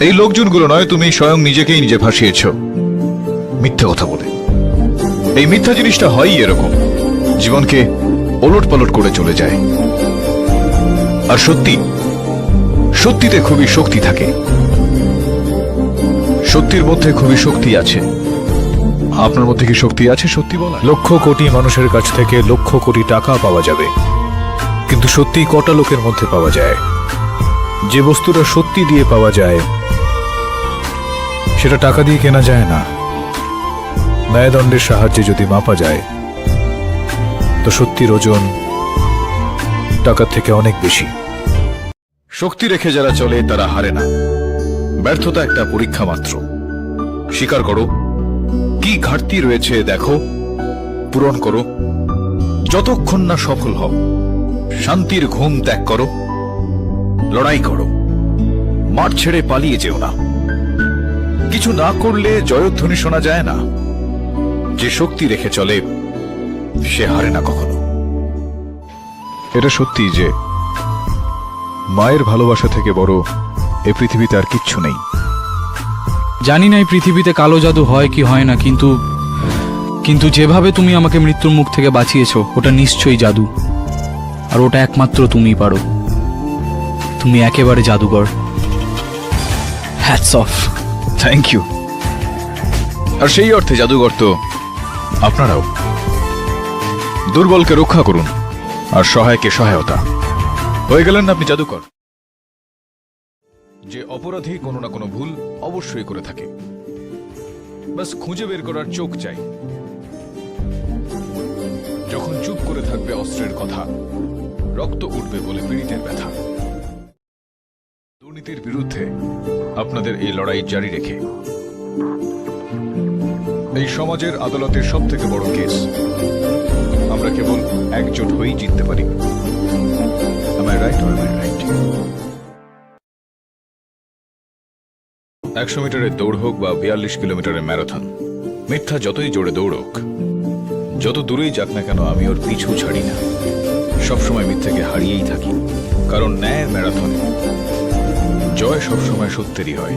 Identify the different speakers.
Speaker 1: এই লোকজনগুলো নয়, তুমি স্বয়ং নিজেকেই নিজে ভাসিয়েছ মিথ্যে কথা বলে। এই মিথ্যা জিনিসটা হয়ই এরকম। জীবনকে ওলট পালট করে চলে যায়। আর সত্যি, সত্যিতে খুবই শক্তি থাকে। সত্যির মধ্যে খুবই শক্তি আছে। আপনার মধ্যে কি শক্তি আছে সত্যি বলা
Speaker 2: লক্ষ কোটি মানুষের কাছ থেকে লক্ষ কোটি টাকা পাওয়া যাবে। কিন্তু সত্যি কটা লোকের মধ্যে পাওয়া যায়? যে বস্তুটা সত্যি দিয়ে পাওয়া যায়, সেটা টাকা দিয়ে কেনা যায় না। ন্যায়দণ্ডের সাহায্যে যদি মাপা যায়, তো সত্যির ওজন টাকার থেকে অনেক বেশি।
Speaker 1: শক্তি রেখে যারা চলে, তারা হারে না। ব্যর্থতা একটা পরীক্ষা মাত্র। স্বীকার করো, কি ঘাটতি রয়েছে দেখো, পূরণ করো। যতক্ষণ না সফল হও, শান্তির ঘুম ত্যাগ করো। লড়াই করো। মাঠ ছেড়ে পালিয়ে যেও না। কিছু না করলে জয়ধ্বনি শোনা যায় না। যে শক্তি রেখে চলে, সে হারে না কখনো। এটা সত্যি যে, মায়ের ভালোবাসা থেকে বড় এ পৃথিবীতে আর কিচ্ছু নেই।
Speaker 3: জানি না এই পৃথিবীতে কালো জাদু হয় কি হয় না, কিন্তু কিন্তু যেভাবে তুমি আমাকে মৃত্যুর মুখ থেকে বাঁচিয়েছো, ওটা নিশ্চয়ই জাদু। আর ওটা একমাত্র তুমিই পারো। তুমি একেবারে জাদুকর হ্যাটস অফ
Speaker 1: থ্যাংক ইউ আর সেই অর্থে জাদুঘর তো আপনারাও। দুর্বলকে রক্ষা করুন আর সহায়কে সহায়তা। হয়ে গেলেন আপনি জাদুকর। যে অপরাধী কোনো না কোনো ভুল অবশ্যই করে থাকে। বাস খুঁজে বের করার চোখ চাই। যখন চুপ করে থাকবে অস্ত্রের কথা, রক্ত উঠবে বলে পীড়িতের ব্যথা। দুর্নীতির বিরুদ্ধে আপনাদের এই লড়াই জারি রেখে। এই সমাজের আদালতের সব থেকে বড় কেস, আমরা কেবল একজোট হয়েই জিততে পারি। একশো মিটারের দৌড় হোক বা বিয়াল্লিশ কিলোমিটারের ম্যারাথন, মিথ্যা যতই জোরে দৌড়ক, যত দূরেই যাক না কেন আমি ওর পিছু ছাড়ি না। সবসময় মিথ্যাকে হারিয়েই থাকি, কারণ ন্যায়ের ম্যারাথনে জয় সবসময় সত্যেরই হয়।